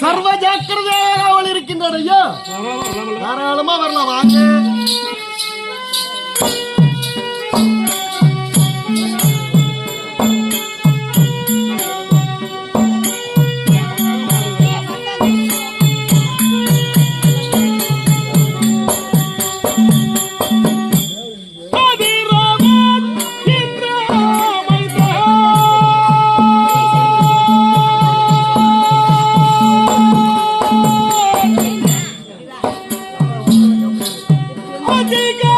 சர்வ ஜாக்கிரதையாக அவள் இருக்கின்றார் ஐயா. தாராளமா வரலாம் வாங்க. Lord,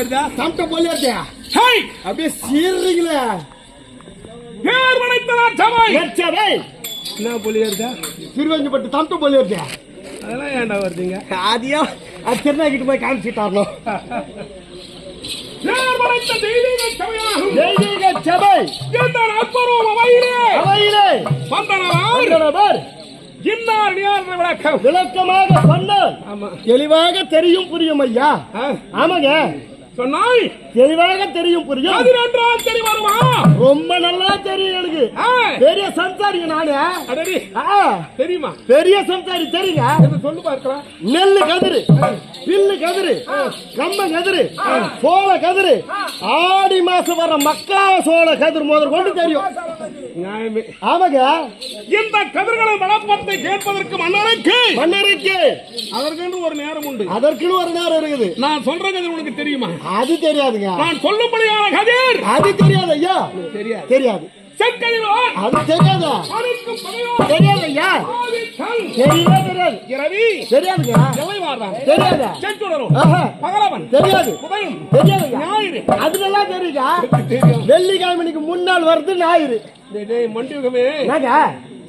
புள்ளியர்தா தம்ட்ட போலியா ஹை அப்படியே சீர்றீங்களே. பேர் வளைத்தனார் சபை! ஏச்சவே என்ன புள்ளியர்தா சிறுவஞ்சு பட்டு தம்ட்ட போலியா அதெல்லாம் ஏன்டா வருதுங்க? அதையோ அது திருநாக்கிட்டு போய் காமிச்சிட்டாரோ பேர் வளைத்த தெய்வீக சபையாகும். தெய்வீக சபை. இந்த அற்புதம் வயிறே? அவையிலே வந்தனவார். இன்னார் நியார் விளக்கம். விளக்கமாக சொன்னார் ஆமா. தெளிவாக தெரியும் புரியும் ஐயா. ஆமாங்க. சொன்னாய் தெளிவாக தெரியும் புரியும். பதினொன்றாம் தெரி வருமா? ரொம்ப நல்லா தெரியும் எனக்கு. பெரிய சம்சாரிங்க நானு. அடடி. தெரியுமா? பெரிய சம்சாரி தெரியுங்க இது சொல்லு பார்க்கலாம் நெல்லு கதிரு. பில்லு கதிரு. கம்ம கதிரு. சோள கதிரு. ஆடி மாசம் வர மக்கா சோள கதிர் முதல் கொண்டு தெரியும். ஆமாங்க. இந்த கதிர்களை வளப்பத்தை கேட்பதற்கு மன்னருக்கு. மன்னருக்கு. அதற்கென்று ஒரு நேரம் உண்டு. அதற்குன்னு ஒரு நேரம் இருக்குது. நான் சொல்ற கதிர் உனக்கு தெரியுமா? அது தெரியாதுங்க. நான் சொல்லும்படியான கதிர். அது தெரியாது ஐயா. தெரியாது. தெரியாது. அது தெரியாதா? தெரியாது ஐயா. தெரியவே தெரியாது இரவி. தெரியாதுங்க. தெரியாதா. பகலவன். தெரியாது. தெரியாதுங்க ஞாயிறு. அதுக்கெல்லாம் தெரியுங்க தெரியும் வெள்ளிக்கிழமைக்கு முன்னாள் வருது ஞாயிறு. டேய், டேய், மண்டியுகமே.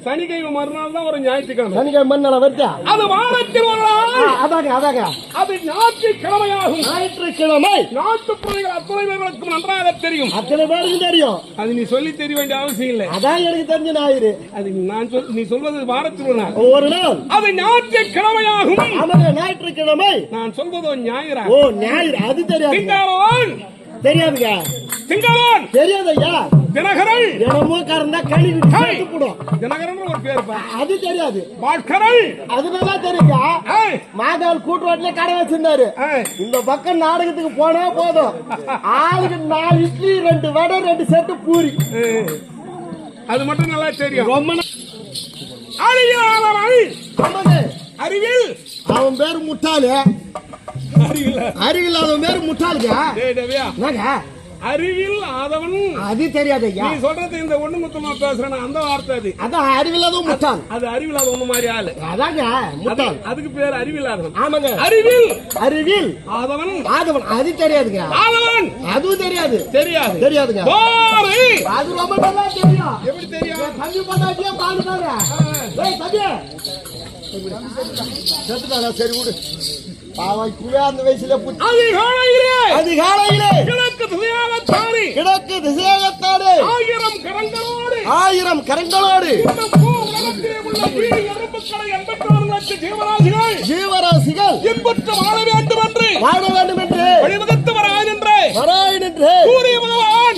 சனிக்கிழமை மறுநாள் தான் ஒரு ஞாயிற்றுக்கிழமை. சனிக்கிழமை முன்னாள் வருதா? அது வானத்தில் ஒரு நாள். அதாங்க அதாங்க. அது ஞாயிற்றுக்கிழமையாகும். ஞாயிற்றுக்கிழமை. நாட்டு பிள்ளைகள் அத்தனை பேர்களுக்கும் நன்றாக தெரியும். அத்தனை பேருக்கு தெரியும். அது நீ சொல்லி தெரிய வேண்டிய அவசியம் இல்லை. அதான் எனக்கு தெரிஞ்ச ஞாயிறு. அது நான் சொல் நீ சொல்வது வாரத்தில் ஒரு நாள். ஒரு நாள். அது ஞாயிற்றுக்கிழமையாகும். ஞாயிற்றுக்கிழமை. நான் சொல்வதோ ஞாயிறா. ஓ ஞாயிறு அது தெரியாது. தெரியாதுங்க. திங்களவன் தெரியாது ஐயா தினகரன்! தினமும் கறந்தா கழுவி சேர்த்து போடும். தினகரன் ஒரு பேர் அது தெரியாது. பாட்கரன் அது நல்லா தெரியுங்க மாதாள் கூட்டுவாட்டிலே கடை வச்சிருந்தாரு. இந்த பக்கம் நாடகத்துக்கு போனா போதும். ஆளுக்கு நாலு இட்லி ரெண்டு வடை ரெண்டு செட்டு பூரி. அது மட்டும் நல்லா தெரியும். ரொம்ப. அறிவில் அவன் பேரு முட்டாளு. அறிவில் அறிவில் அவன் பேரு என்னங்க? அறிவில் ஆதவன் அது தெரியாது ஐயா நீ சொல்றது இந்த ஒண்ணு முத்தமா பேசுறேன் அந்த வார்த்தை அது. அதான் அறிவில்லாதவன் முட்டாள். அது அறிவில்லாத ஒண்ணு மாதிரி ஆளு. அதாங்க முட்டாள். அது- அதுக்கு பேர் அறிவில்லாதவன். ஆமாங்க. அறிவில். அறிவில். ஆதவன். ஆதவன். அது தெரியாதுங்க. ஆதவன். அதுவும் தெரியாது. தெரியாது. தெரியாதுங்க. அது ரொம்ப நல்லா தெரியும். எப்படி தெரியும்? தம்பி பண்ணாட்டியே பாடுதாங்க ஏய் தம்பி. செத்துட்டானா சரி விடு. பாவம் இப்பவே அந்த வயசுல அதிகாலையிலே. அதிகாலையிலே. கிழக்கு திசையாக தானே கிழக்கு திசையகத்தாடு ஆயிரம் கரங்களோடு. ஆயிரம் கரங்களோடு. ஜீவராசிகள். இன்புற்று வாழ வேண்டும் என்று வாழ வேண்டும் என்று வழிவகுத்து வராய் என்று வராயின் என்று பகவான்.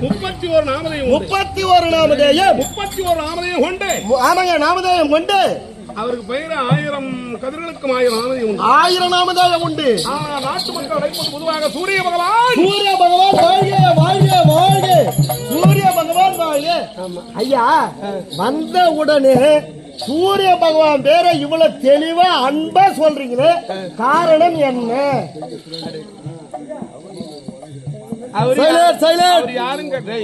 முப்பத்தி ஒரு நாமதையும். முப்பத்தி ஒரு நாமதேயம். முப்பத்தி ஒரு நாமதையும் கொண்டு ஆமாங்க நாமதேயம் கொண்டு அவருக்கு பெயர் ஆயிரம் கதிர்களுக்கும் ஆயிரம் நாமதையும் உண்டு. ஆயிரம் நாமதேயம் உண்டு. ஆ, நாட்டு மக்கள் அழைப்பது பொதுவாக சூரிய பகவான். சூரிய பகவான் வாழ்க வாழ்க வாழ்க. சூரிய பகவான் வாழ்க. ஐயா வந்த உடனே சூரிய பகவான் பேரை இவ்வளவு தெளிவா அன்பா சொல்றீங்களே. காரணம் என்ன? சைலண்ட் அவர் யாரும் கேட்டே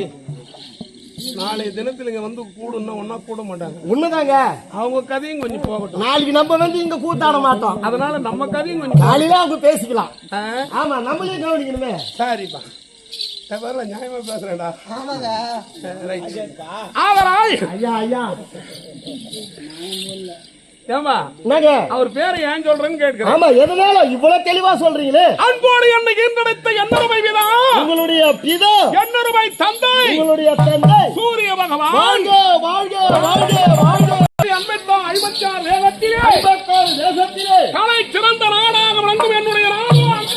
நாளைய தினத்துல இங்க வந்து கூடுன்னா ஒன்னா கூட மாட்டாங்க. உண்மைதாங்க. அவங்க கதையும் கொஞ்சம் போகட்டும். நாளைக்கு நம்ம வந்து இங்க கூத்தாட மாட்டோம். அதனால நம்ம கதையும் கொஞ்சம் காலையில அவங்க பேசிக்கலாம். ஆமா நம்மளே கவனிக்கணுமே. சரிப்பா. பாருங்க, நியாயமா பேசுறேன்டா. ரைட். ஆதலால் ஐயா ஐயா. ஏமா என்னங்க? அவர் பேரை ஏன் சொல்றேன்னு கேட்கிறேன். ஆமா எதனால இவ்வளவு தெளிவா சொல்றீங்களே? அன்போடு என்னை ஈன்றெடுத்த என்னருமை விதா உங்களுடைய பிதா. என்னருமை தந்தை. உங்களுடைய தந்தை. சூரிய பகவான். வாழ்க வாழ்க வாழ்க வாழ்க. அம்பேத்கர் ஐம்பத்தாறு வேகத்திலே ஐம்பத்தாறு தேசத்திலே. கலை சிறந்த நாடாக விளங்கும் என்னுடைய நாடு வாழ்க.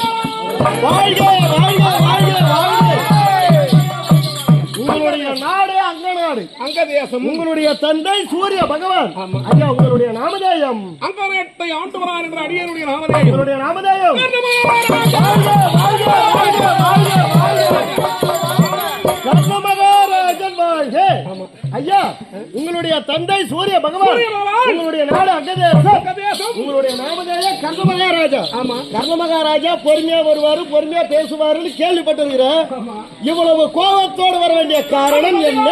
நாடு அங்க தேசம் உங்களுடைய தந்தை சூரிய பகவான். ஐயா உங்களுடைய நாமதேயம். அங்க வேட்டை ஆண்டு வரான் என்ற அடியனுடைய நாமதேயம். உங்களுடைய நாமதேயம். வாழ்க வாழ்க வாழ்க வாழ்க வாழ்க. கர்ண மகாராஜன் வாழ்க ஐயா உங்களுடைய தந்தை சூரிய பகவான். உங்களுடைய நாடு அங்கதேசம் அங்க தேசம் உங்களுடைய நாமதேயம் கர்ண மகாராஜா ஆமா. கர்ண மகாராஜா பொறுமையா வருவாரு பொறுமையா பேசுவாருன்னு கேள்விப்பட்டிருக்கிறேன். இவ்வளவு கோபத்தோடு வர வேண்டிய காரணம் என்ன?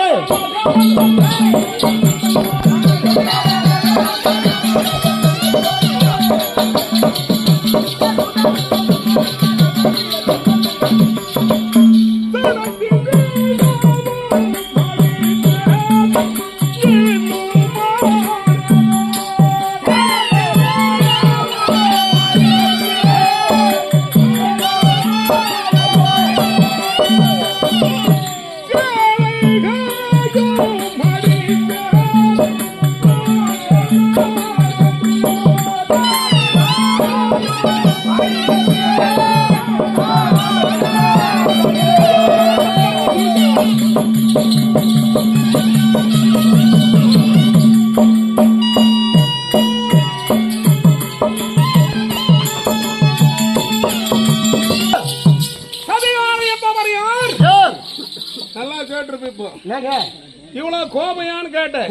இவ்வளவு கோபையான்னு கேட்டேன்.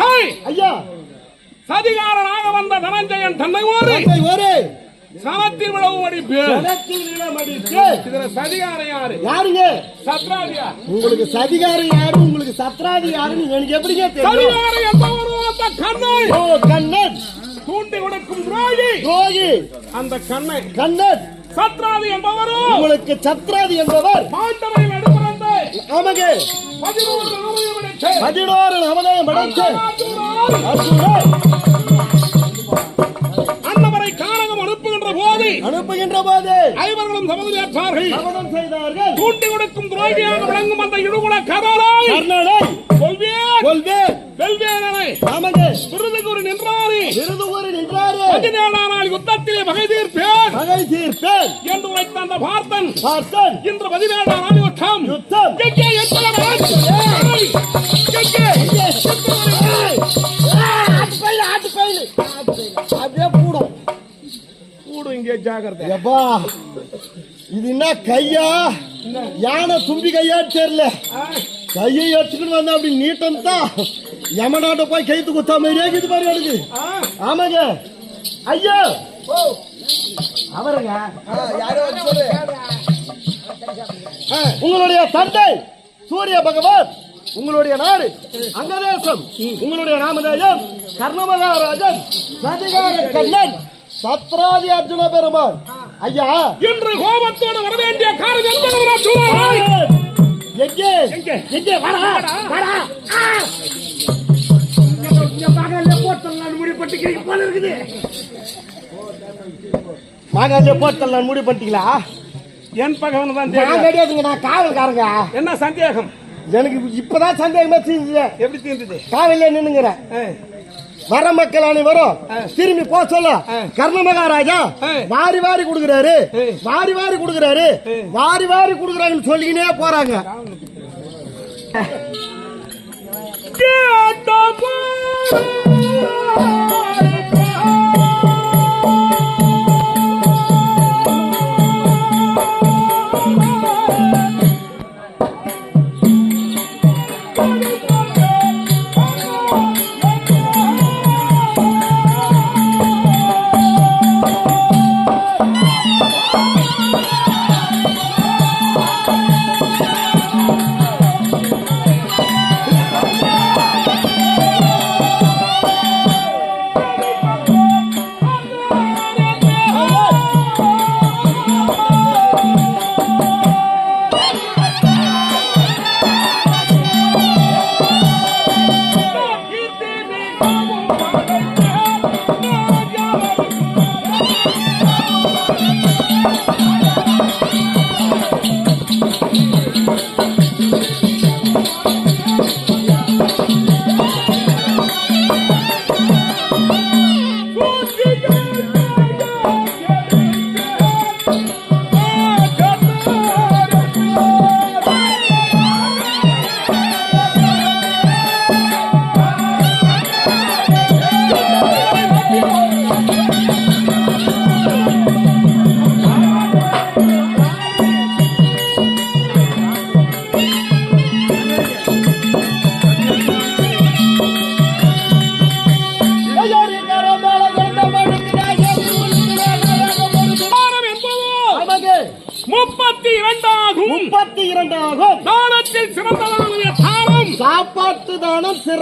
ஹேய்! ஐயா. சதிகாரனாக வந்த தனஞ்சயன் தன்னை ஒரு சனத்தில் விழவும் அடிப்பு. இதுல சதிகாரம் யாரு? யாருங்க? சத்ராஜியா. உங்களுக்கு சதிகாரம் யாரு? உங்களுக்கு சத்ராதி யாருன்னு எனக்கு எப்படிங்க தெரியும்? கண்ணன் தூண்டி கொடுக்கும் துரோகி. துரோகி. அந்த கண்ணை. கண்ணன் சத்ராதி என்பவரும் உங்களுக்கு சத்ராதி என்பவர். பாண்டவையில் ஆமங்க பதினோரு நாமதையும் படைத்து. அன்னவரை காரகம் அனுப்புகின்ற போது அனுப்புகின்ற போது ஐவர்களும் சமதுரையாற்றார்கள் சபதம் செய்தார்கள். தூண்டி கொடுக்கும் துரோகியாக விளங்கும் அந்த இடுகுல கதலை கொள்வேன் கொள்வேன் வெல்வேனனை ஆமங்க விருது கூறி நின்றாரே. விருது ஊரி நின்றாரு. பதினேழாம் நாள் யுத்தத்திலே பகை தீர்ப்பேன். பகை தீர்ப்பேன். என்று அந்த பார்த்தன். பார்த்தன். இன்று பதினேழாம் நாள் யுத்தம். யுத்தம். எங்கே? ஏய்! எங்கே? ஆட்டுப்பயிலு, ஆட்டுப்பயிலு. அப்படியே கூடும். கூடு இங்கே ஜாகிரதை எப்பா இது என்ன கையா? யானை தும்பி கையா தெரியல. கையை எடுத்துக்கிட்டு வந்தா அப்படி நீட்டம் தான் யமனாட்ட போய் கைத்து குத்தா மாதிரியே இருக்குது பாரு எனக்கு. ஆமாங்க. ஐயா! அவருங்க. ஆ, உங்களுடைய தந்தை சூரிய பகவான் உங்களுடைய நாடு அங்கதேசம் உங்களுடைய நாமதேயம் கர்ணமகாராஜன் சதிகார கண்ணன் சத்ராதி அர்ஜுன பெருமான். ஐயா! இன்று கோபத்தோடு வர வேண்டிய காரணம். எங்கே? எங்கே? வாடா வாடா. ஆ! மாங்காயில போட்டல் நான் முடிவு பண்ணிட்டீங்களா என் பகவன் தான் கிடையாதுங்க நான் காவல்காரங்க. என்ன சந்தேகம்? எனக்கு இப்பதான் சந்தேகமே தீர்ந்துச்சு. எப்படி தீர்ந்தது? காவல்ல நின்னுங்கிறேன். வர மக்கள் அனைவரும் திரும்பி போ சொல்ல. கர்ண மகாராஜா. வாரி வாரி கொடுக்குறாரு. வாரி வாரி கொடுக்குறாரு. வாரி வாரி கொடுக்குறாங்கன்னு சொல்லிக்கினே போறாங்க தானம்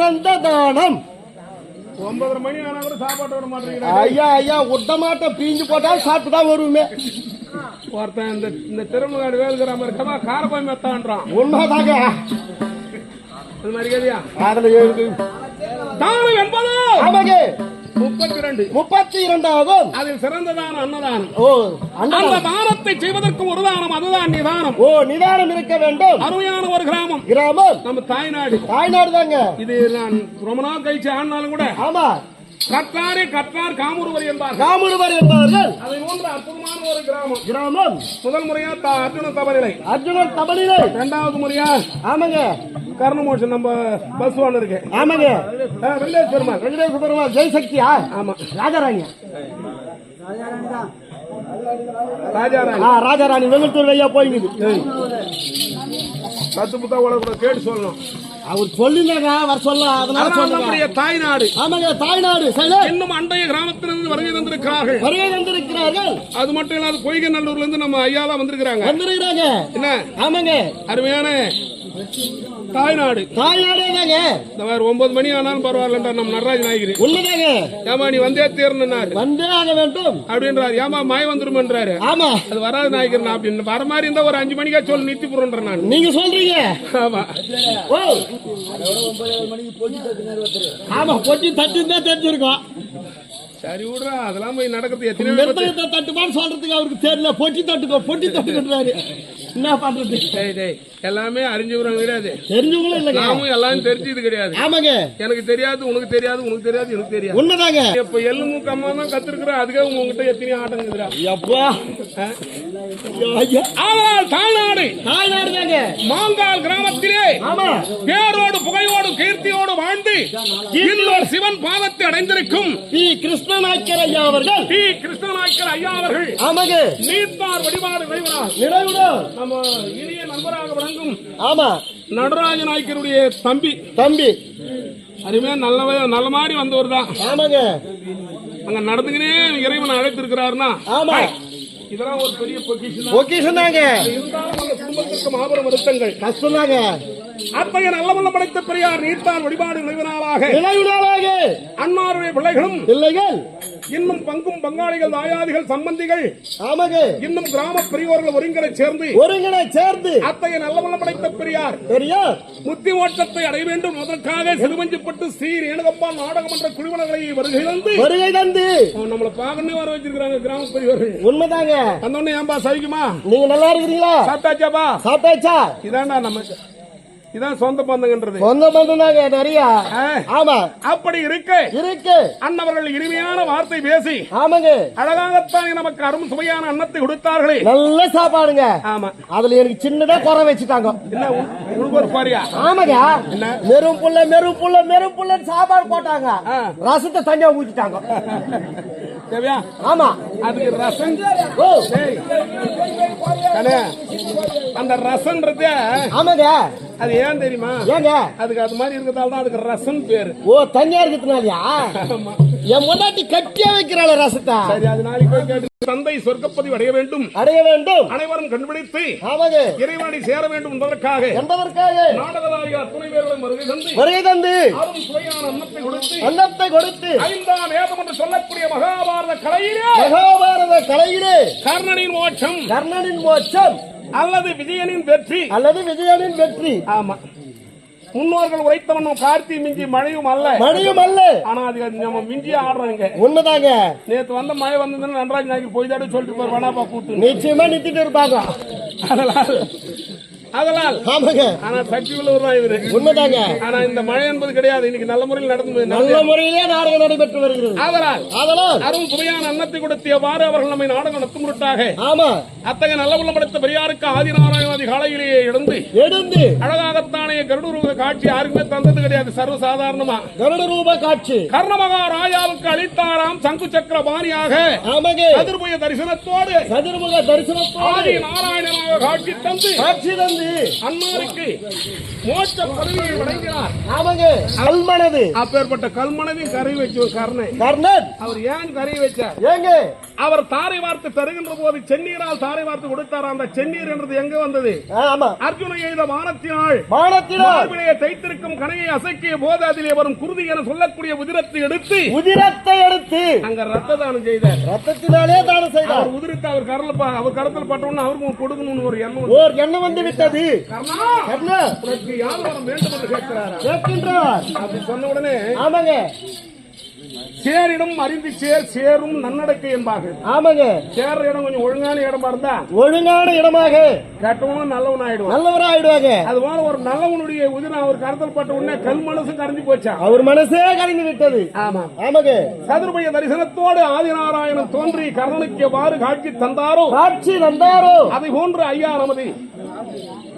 சிறந்த தானம் ஒன்பதரை மணி ஆனா கூட சாப்பாட்டு விட மாட்டேங்கிறாங்க ஐயா ஐயா உட்டமாட்ட பீஞ்சு போட்டா சாப்பிட்டு தான் வருமே. ஒருத்தன் இந்த இந்த திருமகாடு வேலுகிராம இருக்கமா காரப்பாய் மெத்தான்றான். உண்மைதாங்க. அது மாதிரி கேதியா அதுல தானம் என்பது ஆமாங்க. முப்பத்தி ரெண்டு முப்பத்தி இரண்டாகும். அதில் சிறந்ததான அன்னதானம். ஓ அந்த தானத்தை செய்வதற்கு ஒரு தானம் அதுதான் நிதானம். ஓ நிதானம் இருக்க வேண்டும். அருமையான ஒரு கிராமம். கிராமம். நம்ம தாய்நாடு. தாய்நாடு தாங்க. இது நான் ரொம்ப நாள் கழிச்சு ஆனாலும் கூட ஆமா. கற்றாரே கற்றார் காமூர்வர் என்பார்கள். ராமுருவர் என்பவர்கள் அதை போன்ற அற்புதமான ஒரு கிராமம். கிராமம். முதல் முறையா அர்ஜுன தபநிலை அர்ஜுனன் தமிழிலே இரண்டாவது முறையா ஆமாங்க. கர்ணமோஷன் நம்ம பஸ் ஒன்று இருக்கு. ஆமாங்க. வெள்ளேஷ் பெருமாள். வெங்கடேச பெருமாள் ஜெயசக்தியா ஆமா. ராஜாராணி. ராஜாராணி. ராஜாராணி வெங்கடூர் ஐயா போயிங்குது பத்து புத்தா கூட கேட்டு சொல்லணும். அவர் சொல்லினாங்க வர சொல்ல அதனால சொல்லுங்க. நம்முடைய தாய்நாடு. ஆமாங்க தாய்நாடு சரி இன்னும் அண்டைய கிராமத்திலிருந்து வருகை தந்திருக்கிறார்கள். வருகை வந்திருக்கிறார்கள் அது மட்டும் இல்லாத பொய்கை நல்லூர்ல இருந்து நம்ம ஐயா தான் வந்திருக்கிறாங்க. வந்திருக்கிறாங்க. என்ன? ஆமாங்க. அருமையான தாய்நாடு. தாய்நாடே தாங்க இந்த மாதிரி ஒன்பது மணி ஆனாலும் பரவாயில்லன்ற நம்ம நடராஜ நாயகிரி. உண்மைதாங்க. ஏமா நீ வந்தே தீரணுன்னாரு. வந்தே ஆக வேண்டும். அப்படின்றாரு. ஏமா மாய வந்துருமன்றாரு. ஆமா. அது வராது நாயகர் அப்படின்னு. வர மாதிரி இருந்தா ஒரு அஞ்சு மணிக்கா சொல்லி நிறுத்தி போறேன் நான். நீங்க சொல்றீங்க. ஆமா. ஓ ஆமா பொட்டி தட்டு தான் தெரிஞ்சிருக்கோம். சரி விடுறா அதெல்லாம் போய் நடக்கிறது எத்தனை தட்டுமான்னு சொல்றதுக்கு அவருக்கு தெரியல. பொட்டி தட்டுக்கோ பொட்டி தட்டுக்கிறாரு என்ன டேய் டேய் எல்லாமே அறிஞ்சவங்க கிடையாது. தெரிஞ்சவங்களும் இல்லைங்க. நாமும் எல்லாம் தெரிஞ்சது கிடையாது. ஆமாங்க. எனக்கு தெரியாது உனக்கு தெரியாது உனக்கு தெரியாது எனக்கு தெரியாது. உண்மைதாங்க. இப்ப எள்ளு மூக்கு அம்மா தான் கத்துருக்குற அதுக்காக உங்ககிட்ட எத்தனையோ ஆட்டங்குதுடா அப்பா ஆ? ஐயா. ஆனால் தாய்நாடு. தாய்நாடு தாங்க மாங்கால் கிராமத்திலே பேரோடு புகையோடு கீர்த்தியோடு வாழ்ந்து இன்னொரு சிவன் பாதத்தை அடைந்திருக்கும். பி. கிருஷ்ணநாயக்கர் ஐயா அவர்கள். டி கிருஷ்ணநாயக்கர் ஐயா அவர்கள். ஆமாங்க. வழிபாடு நிறைவுடன் நம்ம இனிய நண்பராக விளங்கும் ஆமா. நடராஜ நாயக்கருடைய தம்பி. தம்பி. அருமையா நல்ல நல்ல மாதிரி வந்தவர் தான். ஆமாங்க. அங்க நடந்துக்கினே இறைவன் அழைத்திருக்கிறாருன்னா. ஆமா. இதெல்லாம் ஒரு பெரிய பொக்கிஷன் பொக்கிஷன் தாங்க. இருந்தாலும் அந்த குடும்பத்திற்கு மாபெரும் வருத்தங்கள். கஷ்டம் தாங்க அத்தகைய நல்லவல்ல படைத்த பெரியார் நீர்த்தான் வழிபாடு நினைவு நாளாக அன்னாருடைய பிள்ளைகளும் பிள்ளைகள். இன்னும் பங்கும் பங்காளிகள் தாயாதிகள் சம்பந்திகள் ஆமாங்க. இன்னும் கிராம பெரியோர்கள் ஒருங்கிணை சேர்ந்து ஒருங்கிணை சேர்ந்து அத்தகைய நல்லவல்ல படைத்த பெரியார் பெரியார். முத்தி ஓட்டத்தை அடைய வேண்டும். அதற்காக சிறுவஞ்சிப்பட்டு ஸ்ரீ ரேணுகப்பா நாடகமன்ற குழுவினர்களை வருகை வந்து வருகை தந்து நம்மள பாக்கணும் வர வச்சிருக்காங்க கிராம பெரியவர்கள் உண்மைதாங்க. அந்த உடனே ஏன்பா சவிக்குமா? நீங்க நல்லா இருக்கிறீங்களா? சாப்பிட்டாச்சாப்பா சாப்பிட்டாச்சா? இதான்டா நமக்கு இதான் சொந்த பந்தங்கன்றது. சொந்த பந்தம் தாங்க நிறைய ஆ, ஆமா. அப்படி இருக்க. இருக்கு. அன்னவர்கள் இனிமையான வார்த்தை பேசி ஆமாங்க. அழகாகத்தான் நமக்கு அரும் சுவையான அன்னத்தை கொடுத்தார்களே. நல்ல சாப்பாடுங்க. ஆமா. அதுல எனக்கு சின்னதா குறை வச்சுட்டாங்க. ஆமாங்க? மெரும் புள்ள மெரும் புள்ள மெரும் புள்ள சாப்பாடு போட்டாங்க. ரசத்தை தனியா ஊத்திட்டாங்க. தேவையா? ஆமா. அதுக்கு ரசம்? கண்ணே, அந்த ரசம்ன்றது ஆமாங்க. அது ஏன் தெரியுமா? ஏங்க? அதுக்கு அது மாதிரி இருக்கிறதால தான் அதுக்கு ரசம் பேரு. ஓ தனியா இருக்கிறதுனாலயா? ஆமா. என் முன்னாடி கட்டியா வைக்கிறாள் ரசத்தை சரி அது நாளைக்கு போய் கேட்டு தந்தை சொர்க்கப்பதி அடைய வேண்டும். அடைய வேண்டும். அனைவரும் கண்டுபிடித்து ஆமாங்க. இறைவனை சேர வேண்டும் என்பதற்காக என்பதற்காக. நாடகதாரிகள் அத்துணை பேர்களும் வருகை தந்து வருகை தந்து அவரும் சுவையான அன்னத்தை கொடுத்து அன்னத்தை கொடுத்து ஐந்தாம் வேதம் என்று சொல்லக்கூடிய மகாபாரத கலையிலே மகாபாரத கலையிலே கர்ணனின் மோட்சம் கர்ணனின் மோட்சம் அல்லது விஜயனின் வெற்றி அல்லது விஜயனின் வெற்றி. ஆமா. முன்னோர்கள் உரைத்தவனும் கார்த்தி மிஞ்சி மழையும் அல்ல. மணியும் அல்ல. ஆனா அது நம்ம மிஞ்சி ஆடுறோங்க. உண்மைதாங்க. நேத்து வந்த மழை வந்ததுன்னு நன்றாஜ் நாய்க்கு போய் தாடி சொல்லிட்டு போய் வேணாப்பா கூட்டு நிச்சயமா நித்திட்டு இருப்பாங்க. அதனால் அதனால் ஆமாங்க. ஆனா சக்தி உள்ளவர் தான் இவரு. உண்மைதாங்க. ஆனா இந்த மழை என்பது கிடையாது. இன்னைக்கு நல்ல முறையில் நடந்து நல்ல முறையிலே நாடகம் நடைபெற்று வருகிறது. அதனால் அருள் அன்னத்தை அவர்கள் நம்மை நாடகம் நடத்தும் பொருட்டாக ஆமா. அத்தகைய நல்ல உள்ளம் படைத்த பெரியாருக்கு ஆதிநாராயணாதி காலையிலேயே எழுந்து எடுந்து அழகாகத்தானே கருடூர காட்சி யாருக்குமே தந்தது கிடையாது. சர்வ சாதாரணமா கருட ரூப காட்சி. கர்ணமகா ராஜாவுக்கு அளித்தாராம் சங்கு சக்கர பாணியாக கதிர்புய தரிசனத்தோடு சதுர்முக தரிசனத்தோடு ஆதி நாராயணனாக காட்சி தந்து காட்சி தந்து அன்னாருக்கு மோட்ச பதவியை வழங்கினார். ஆமாங்க. கல்மனது. அப்பேற்பட்ட கல்மனதையும் கரை வச்சு கர்ணை கர்ணன். அவர் ஏன் கரை வச்சார்? ஏங்க. அவர் தாரை வார்த்தை தருகின்ற போது சென்னீரால் தாரை வார்த்தை கொடுத்தார்? அந்த சென்னீர் என்றது எங்க வந்தது? அர்ஜுன எய்த வானத்தினால். மார்பிலே தைத்திருக்கும் கணையை அசைக்கிய போது அதிலே வரும் குருதி என சொல்லக்கூடிய உதிரத்தை எடுத்து உதிரத்தை எடுத்து. அங்க ரத்த தானம் செய்தார். ரத்தத்தினாலே தானம் செய்தார். உதிரத்தை அவர் கரல அவர் கருத்தில் பட்டவுடனே அவருக்கும் கொடுக்கணும்னு ஒரு எண்ணம் ஓர் எண்ணம் வந்து விட்டது. கர்ணா கர்ணா. உனக்கு யார் வரம் வேண்டும் என்று கேட்கிறாரா? கேட்கின்றார். அப்படி சொன்ன உடனே ஆமாங்க. சேரிடம் அறிந்து சேர் சேரும் நன்னடக்கை என்பார்கள். ஆமாங்க. சேர்ற இடம் கொஞ்சம் ஒழுங்கான இடமா இருந்தா ஒழுங்கான இடமாக. கெட்டவனும் நல்லவன் ஆயிடுவான் நல்லவரா ஆயிடுவாங்க அது போல ஒரு நல்லவனுடைய உதிரம் அவர் கருத்தில் பட்ட உடனே கல் மனசு கரைஞ்சு போச்சா? அவர் மனசே கரைந்து விட்டது. ஆமா. ஆமாங்க. சதுர்பய தரிசனத்தோடு ஆதிநாராயணன் தோன்றி கர்ணனுக்கு எவ்வாறு காட்சி தந்தாரோ? காட்சி வந்தாரோ அதை போன்று ஐயா நமது.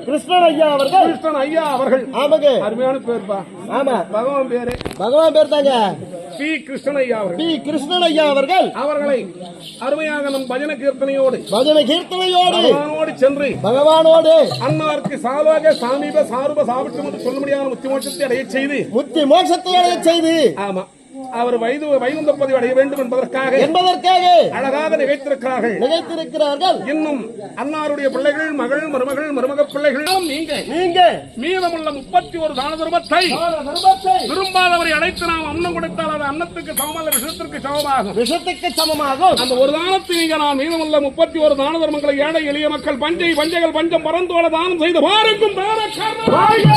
கிருஷ்ணன் ஐயா அவர்கள். கிருஷ்ணன் ஐயா அவர்கள். ஆமாங்க. அருமையான பேர்ப்பா ஆமா. பகவான் பேரு. பகவான் பேர் தாங்க பி. கிருஷ்ணன் ஐயா அவர்கள். பி. கிருஷ்ணன் ஐயா அவர்கள். அவர்களை அருமையாக நம் பஜன கீர்த்தனையோடு பஜனை கீர்த்தனையோடு. பகவானோடு சென்று பகவானோடு. அன்னாருக்கு சார்பாக சாமீப சாருப சாபிட்டம் என்று சொல்ல முடியாத முத்தி மோட்சத்தை அடைய செய்து முத்தி மோட்சத்தை அடைய செய்து. ஆமா. அவர் வயது வைகுந்த பதிவு அடைய வேண்டும் என்பதற்காக என்பதற்காக அழகாக நிகழ்த்திருக்கிறார்கள். நினைத்திருக்கிறார்கள் இன்னும் அன்னாருடைய பிள்ளைகள் மகள் மருமகள் மருமக பிள்ளைகள் நீங்க நீங்க மீதமுள்ள முப்பத்தி ஒரு தான தர்மத்தை விரும்பாதவரை அழைத்து நாம் அன்னம் கொடுத்தால் அது அன்னத்துக்கு சமமல்ல விஷயத்திற்கு சமமாகும். விஷத்துக்கு சமமாகும். அந்த ஒரு தானத்தை நீங்க நான் மீதமுள்ள முப்பத்தி ஒரு தான தர்மங்களை ஏழை எளிய மக்கள் பஞ்சை பஞ்சைகள் பஞ்சம் பரந்தோட தானம் செய்து பாருக்கும் வாழ்க,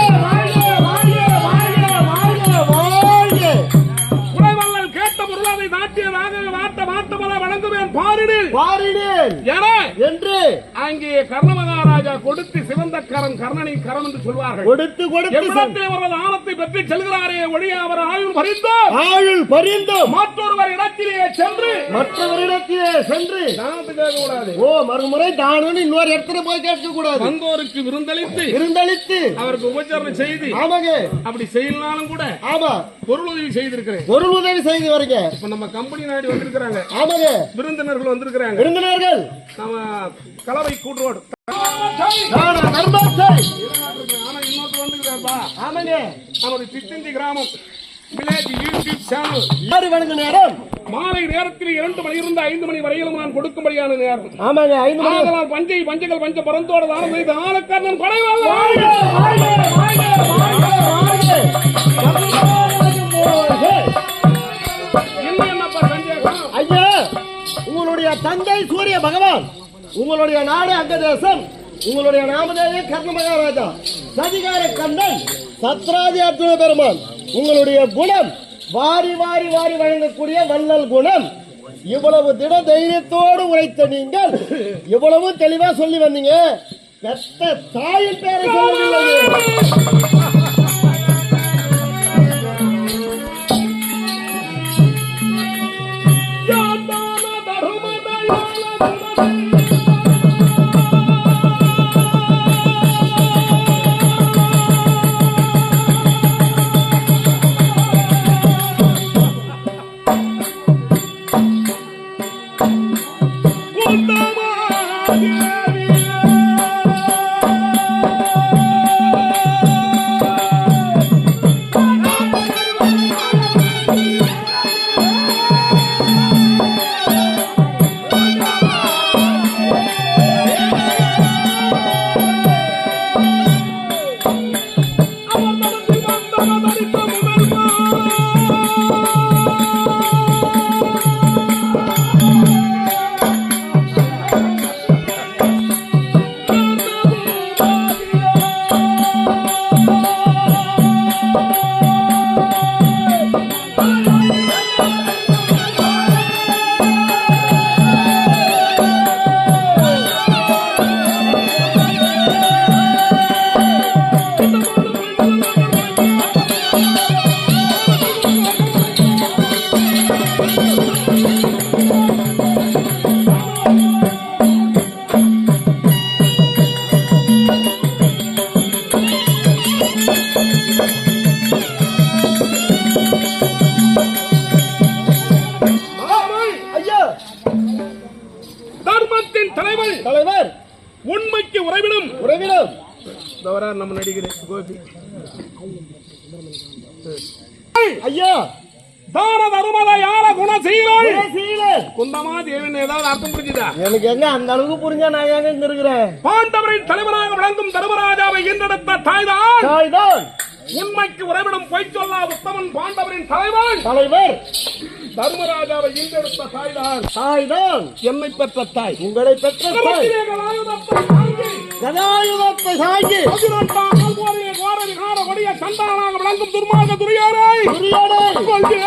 பொருளாதை நாட்டியதாக வாட்ட வாட்டமல வழங்குவேன் பாரிடில் பாரிடேன் என என்று. அங்கே கர்ண மகாராஜா கொடுத்து சிவந்த கரம் கர்ணனின் கரம் என்று சொல்வார்கள். கொடுத்து கொடுத்து அவரது ஆணத்தை பெற்று செல்கிறாரே ஒழிய அவர் ஆயுள் பறிந்தோம். ஆயுள் பரிந்தும் மற்றொருவர் இடத்திலே சென்று மற்றவரிடத்திலே சென்று தானத்தை கேட்க கூடாது ஓ மறுமுறை தானு இன்னொரு இடத்துல போய் கேட்க கூடாது வந்தோருக்கு விருந்தளித்து இருந்தளித்து அவருக்கு உபச்சாரணை செய்து ஆமாங்க. அப்படி செய்யலனாலும் கூட ஆமா. பொருள் உதவி செய்திருக்கிறேன். பொருள் உதவி செய்து வரீங்க இப்ப நம்ம கம்பெனி நாடி வந்திருக்கிறாங்க. ஆமாங்க. விருந்தினர்கள் வந்திருக்கிறாங்க. விருந்தினர்கள். நம்ம கலவை கூட்டுரோடு நமது சித்தந்தி கிராமம் மாலை நேரத்தில் இரண்டு மணி இருந்து ஐந்து மணி வரையிலும் நான் கொடுக்கும்படியான நேரம். ஆமாங்க ஐந்து மணி. பஞ்சை பஞ்சங்கள் பஞ்ச பரந்தோட தானம் செய்த ஆளுக்காரன் படைவாங்க ஐயா உங்களுடைய தந்தை சூரிய பகவான். உங்களுடைய நாடு அங்கதேசம் உங்களுடைய நாமதேவே கர்ண மகாராஜா. சதிகார கண்ணன் சத்ராதி அர்ஜுன பெருமான். உங்களுடைய குணம் வாரி வாரி வாரி வழங்கக்கூடிய வள்ளல் குணம். இவ்வளவு திட தைரியத்தோடு உரைத்த நீங்கள் இவ்வளவு தெளிவா சொல்லி வந்தீங்க. பெத்த தாயின் பேரை சொல்லவில்லை நம்ம நடிகர் கோபி. ஐயா தான தருமத யார குந்தமா தேவன் ஏதாவது அர்த்தம் புரிஞ்சுதா? எனக்கு எங்க அந்த அளவுக்கு புரிஞ்சா நான் எங்க இங்க இருக்கிறேன்? பாண்டவரின் தலைவராக விளங்கும் தர்மராஜாவை ஈன்றெடுத்த தாய்தான். தாய்தான். உண்மைக்கு உறைவிடும் பொய் சொல்லா உத்தமன் பாண்டவரின் தலைவன். தலைவர். தர்மராஜாவை ஈன்றெடுத்த தாய்தான். தாய்தான். என்னை பெற்ற தாய். உங்களை பெற்ற தாய். சந்தானாக விளங்கும் துர்மார்க்க துரியாரை. துரியோனை கொள்கை. கொன்று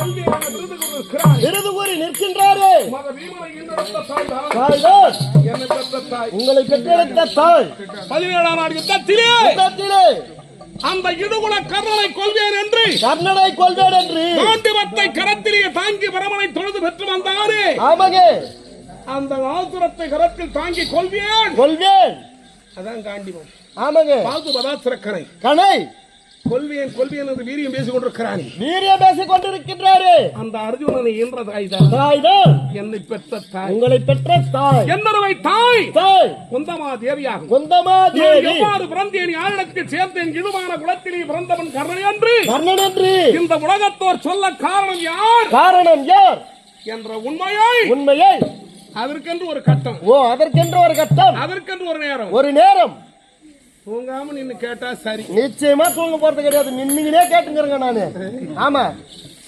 எங்கே என விருது கூறி நிற்கின்றாரே. உங்களை பெற்றெடுத்த தாய். பதினேழாம் யுத்தத்திலே. யுத்தத்திலே. அந்த இடுகுல கர்ணனை கொள்வேன் என்று. கர்ணனை கொள்வேன் என்று. காண்டிவத்தை கரத்திலே தாங்கி பரமனை தொழுது பெற்று வந்தாரே. ஆமங்க. அந்த ஆசுரத்தை கரத்தில் தாங்கி கொள்வேன். கொள்வேன். அதான் காண்டிவம் ஆமங்க. பாகுபதா சிறக்கனை கனை. கொள்வேன் கொள்வேன் என்று வீரியம் பேசிக் கொண்டிருக்கிறான் வீரியம் பேசிக் கொண்டிருக்கின்றாரே அந்த அர்ஜுனனை ஈன்ற தாய்தான் தாய்தான். என்னை பெற்ற தாய். உங்களை பெற்ற தாய். என்னருவை தாய். தாய். குந்தமா தேவியாகும். குந்தமா தேவி. எவ்வாறு பிறந்தேன்? யாரிடத்தில் சேர்ந்தேன் இழுவான குலத்திலே பிறந்தவன் கர்ணன் என்று. கர்ணன் என்று இந்த உலகத்தோர் சொல்ல காரணம் யார்? காரணம் யார்? என்ற உண்மையை உண்மையை அதற்கென்று ஒரு கட்டம். ஓ அதற்கென்று ஒரு கட்டம். அதற்கென்று ஒரு நேரம். ஒரு நேரம். தூங்காம நின்னு கேட்டா சரி. நிச்சயமா தூங்க போறது கிடையாது. நின்னுகிட்டே கேட்டுங்கிறங்க நானு. ஆமா.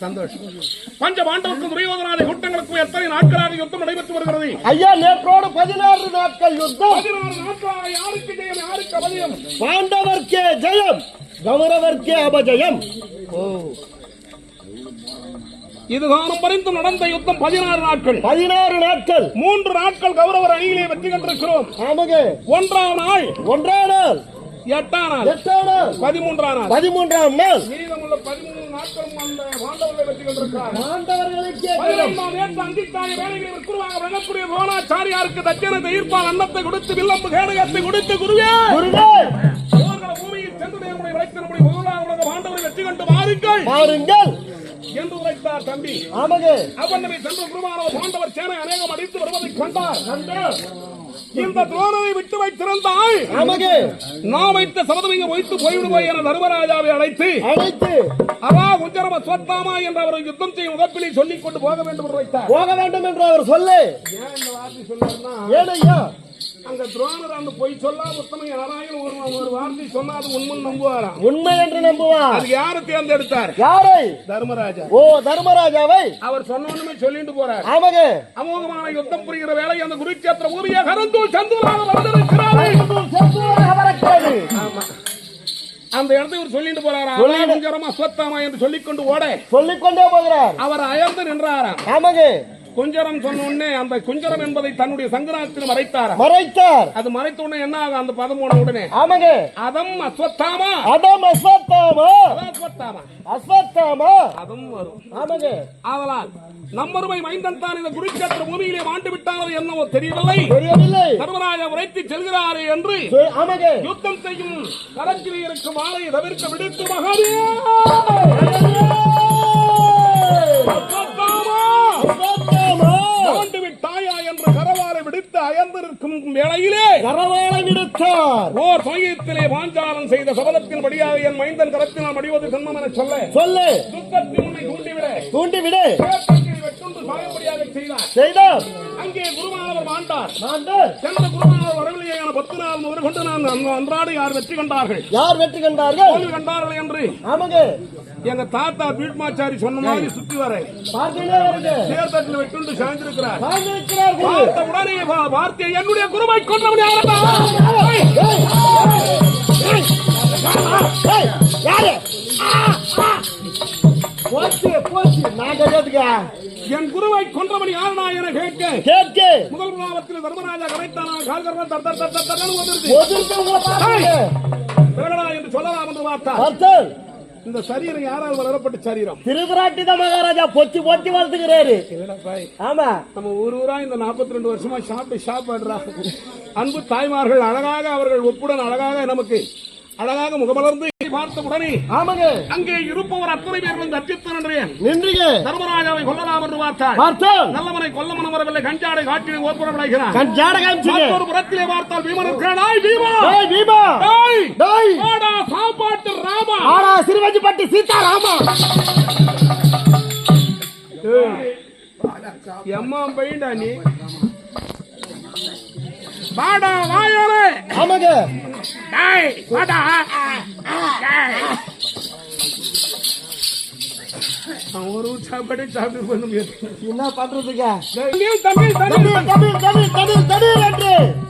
சந்தோஷம். பஞ்ச பாண்டவருக்கும் துரியோதனாதி கூட்டங்களுக்கும் எத்தனை நாட்களாக யுத்தம் நடைபெற்று வருகிறது? ஐயா நேற்றோடு பதினாறு நாட்கள் யுத்தம். பதினாறு நாட்களாக யாருக்கு ஜெயம் யாருக்கு அபஜயம்? பாண்டவர்க்கே ஜெயம் கௌரவர்க்கே அபஜயம். ஓ. இதுகாலம் வரைந்தும் நடந்த யுத்தம் பதினாறு நாட்கள். பதினாறு நாட்கள். மூன்று நாட்கள் கௌரவர் அணியிலே வெற்றி கண்டிருக்கிறோம். ஆமாங்க. ஒன்றாம் நாள். ஒன்றாம் நாள். எட்டாம் நாள். எட்டாம் நாள். பதிமூன்றாம் நாள். பதிமூன்றாம் நாள். மீதமுள்ள பதிமூணு நாட்களும் அந்த பாண்டவர்களை வெற்றி கண்டிருக்கிறார். பாண்டவர்களுக்கே ஜெயம் பதினைந்தாம் ஏற்று அங்கித்தாய வேலைகளை விற்குருவாங்க விளங்கக்கூடிய போனாச்சாரியாருக்கு தச்சனத்தை ஈர்ப்பால் அன்னத்தை கொடுத்து வில்லம்பு கேடகத்தை கொடுத்து குருவே! குருவே! இவர்கள் பூமியில் சென்று நம்முடைய உழைத்து நம்முடைய பாண்டவரை வெற்றி கண்டு வாருங்கள். பாருங்கள் என்று உரைத்தார் தம்பி. ஆமாங்க. அவனவை சென்று குருமானவர் பாண்டவர் சேனை அநேகம் அடித்து வருவதை கண்டார். இந்த துரோணனை விட்டு வைத்திருந்தால் ஆமாங்க. நான் வைத்த சபதம் இங்க வைத்து போய்விடுவோம் என தர்மராஜாவை அழைத்து அழைத்து. அவா உஜரம சொத்தாமா என்று அவர் யுத்தம் செய்யும் உதப்பிலே சொல்லிக் கொண்டு போக வேண்டும் என்று வைத்தார். போக வேண்டும் என்று அவர் சொல்லு. ஏன் இந்த வார்த்தை சொன்னார்னா ஏனையா அங்க துரோணர் அந்த பொய் சொல்லா உத்தம யாராயும் ஒரு ஒரு வார்த்தை சொன்னா அது உண்மை நம்புவாராம். உண்மை என்று நம்புவான் அதுக்கு யாரை தேர்ந்தெடுத்தார்? யாரை? தர்மராஜா. ஓ தர்மராஜாவை? அவர் சொன்ன ஒண்ணுமே சொல்லிட்டு போறார். ஆமாங்க. அமோகமான யுத்தம் புரிகிற வேலை அந்த குருச்சேத்திர பூமியை கரந்தூர் சந்துராக வந்திருக்கிறாரே. ஆமா. அந்த இடத்தை இவர் சொல்லிட்டு போறாரா குஞ்சரமா சொத்தாமா என்று சொல்லிக்கொண்டு ஓட. சொல்லிக் கொண்டே போகிறார். அவர் அயர்ந்து நின்றாராம். ஆமாங்க. குஞ்சரம் சொன்ன உடனே அந்த குஞ்சரம் என்பதை தன்னுடைய சங்கராத்தில் மறைத்தாராம் மறைத்தார். அது மறைத்த உடனே என்ன ஆகும் அந்த பதம் போன உடனே? ஆமாங்க. அதம் அஸ்வத்தாமா? அடம் அஸ்வத்தாமா? அஸ்வத்தாமா? அஸ்வத்தாமா? அதும் வரும். ஆமாங்க. ஆதலால் நம்மருமை மைந்தன் தான் இந்த குருச்சேத்திர பூமியிலே மாண்டு விட்டாரோ என்னவோ தெரியவில்லை. தெரியவில்லை. தர்மராஜா உரைத்து செல்கிறாரே என்று ஆமாங்க. யுத்தம் செய்யும் களத்தில் இருக்கும் வாழையை தவிர்க்க விடுத்து மகாதே அயர்ந்திருக்கும் வேளையிலே கரவாளை விடுத்தார். ஓர் சமயத்திலே பாஞ்சாலம் செய்த சபதத்தின்படியாக என் மைந்தன் கரத்தினால் மடிவது சன்மம் என சொல்ல. சொல்லு. துக்கத்தின் உன்னை தூண்டிவிட. தூண்டிவிடு. வெட்டுண்டு சாயப்படியாக செய்தார். அங்கே குருமானவர் மாண்டார் நாங்கள் சென்ற குருமானவர் வரவில்லையான பத்து நாள் முதல் கொண்டு நான் அன்று அன்றாடு யார் வெற்றி கண்டார்கள்? யார் வெற்றி கண்டார்கள்? கண்டார்கள் என்று. ஆமாங்க. எங்க தாத்தா பீட்மாச்சாரி சொன்ன மாதிரி சுத்தி வர. தேர்தலில் வெட்டுண்டு சாய்ந்திருக்கிறார். சாய்ந்திருக்கிறார் குரு. பார்த்த உடனே வா- வார்த்தை என்னுடைய குருவை கொண்டவன்? போச்சு போச்சு. நான் கிடையாதுங்க என் குருவை கொன்றவன் யாரடா என கேட்க. கேட்கு. முதல் காலத்தில் தர்மராஜா கரைத்தானா கால்கர்வன் தர் தர் தர் தர் பிறகடா என்று சொல்லலாம் என்று பார்த்தா இந்த சரீரம் யாரால் வளரப்பட்ட சரீரம்? திருவிராட்டி தான் மகாராஜா பொத்தி பொத்தி வளர்த்துக்கிறாரு. ஆமா. நம்ம ஊர் ஊரா இந்த 42 ரெண்டு வருஷமா சாப்பிட்டு சாப்பிடுறா. அன்பு தாய்மார்கள் அழகாக அவர்கள் ஒப்புடன் அழகாக நமக்கு அழகாக முகமலர்ந்து பார்த்த உடனே ஆமாங்க. அங்கே இருப்பவர் அத்தனை பேர்களும் தப்பித்தான் என்றேன் நின்றீங்க. தர்மராஜாவை கொல்லலாம் என்று பார்த்தார் பார்த்தேன் நல்லவனை கொல்ல மனம் வரவில்லை கஞ்சாடை காட்டினை ஓர்ப்புறம் விளைகிறான். கண் ஜாட காமிச்சுங்க. மற்றொரு புறத்திலே பார்த்தால் பீமன் இருக்கிறாய் பீமா டேய் பீமா டேய்! டேய்! வாடா, சாப்பாட்டு ராமா! ஆடா சிறுவஞ்சிப்பட்டி சீதாராமா எம்மா பையன்டா நீ? வாடா வாயாலே! ஆமாங்க. டேய் வாடா. ஒரு சாப்பாடு சாப்பிட்டு பண்ண முடியாது என்ன பண்றதுங்க?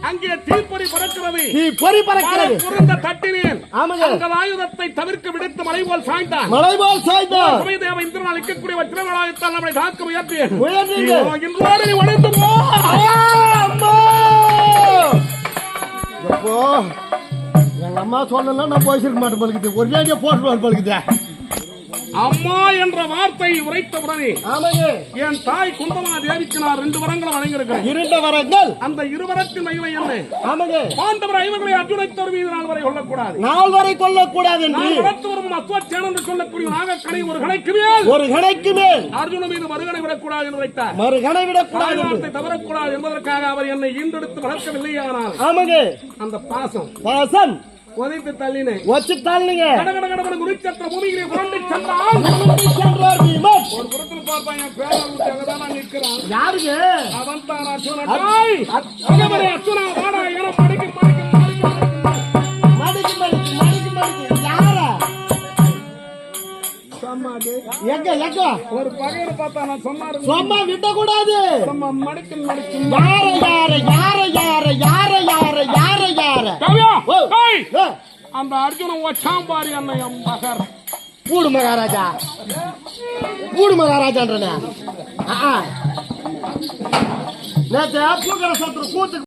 அங்கே தீப்பொறி பறக்கிறது. தீப்பொறி பறக்கிறது. புரிந்த தட்டினேன். ஆமாங்க. அந்த ஆயுதத்தை தவிர்க்க விடுத்து மலை போல் சாய்ந்தான். மலை போல் சாய்ந்தான். சுமைதேவ இந்திரனால் இருக்கக்கூடிய வச்சிரவராயத்தால் நம்மை தாக்க முயன்றேன். இன்றோடு நீ உடைந்து போ அம்மா! எப்போ? அம்மா சொல்லலாம் நான் போயிருக்க மாட்டேன் பழுக்குது ஒரு ஏடியா போட்டு பழுக்குது அம்மா என்ற வார்த்தை உரைத்த உடனே ஆமாங்க. என் தாய் குந்தமா தேவிக்கு நான் ரெண்டு வரங்களை வழங்கியிருக்கிறேன். இருண்ட வரங்கள்? அந்த இருவரத்தின் மகிமை என்ன? ஆமாங்க. பாண்டவர் ஐவர்களை அர்ஜுனை தோர் மீது நாள் வரை கொள்ளக்கூடாது நாள் வரை கொல்லக்கூடாது என்று வளர்த்து வரும் அஸ்வச்சேன் என்று சொல்லக்கூடிய நாகக்கணை ஒரு கணைக்கு மேல். ஒரு கணைக்கு மேல். அர்ஜுன மீது மறுகணை விடக்கூடாது என்று வைத்தார் மறு கணை விடக்கூடாது வார்த்தை தவறக்கூடாது என்பதற்காக அவர் என்னை ஈண்டெடுத்து வளர்க்கவில்லையானால் ஆமாங்க. அந்த பாசம் வாசன் உதைத்து தள்ளினேன். வச்சு கடகட குருச்சத்திர பூமியிலே புரண்டு சென்றார் பீமன் ஒரு புறத்தில் பார்த்தா என் பேரை விட்டு அங்கதான் நிற்கிறான். யாருங்க? அவன் தான்! அகமரே அர்ஜுனா வாடா என மடிக்கு மடிக்கு மடிக்கு மடிக்கு மடிக்கு மடிக்கு மடிக்கு. யாரா? சம்மாடு எங்க எங்க? ஒரு பகையர் பார்த்தா நான் சொன்னாரு. சும்மா விடக்கூடாது நம்ம மடிக்கு மடிக்கு யார யார யார யார யார யார? அந்த அர்ஜுனன் ஒச்சாம்பாரி அண்ணன் என் மகர். பூடு மகாராஜா. பூடு மகாராஜான்றன. நேற்று பூக்கர சத்துரு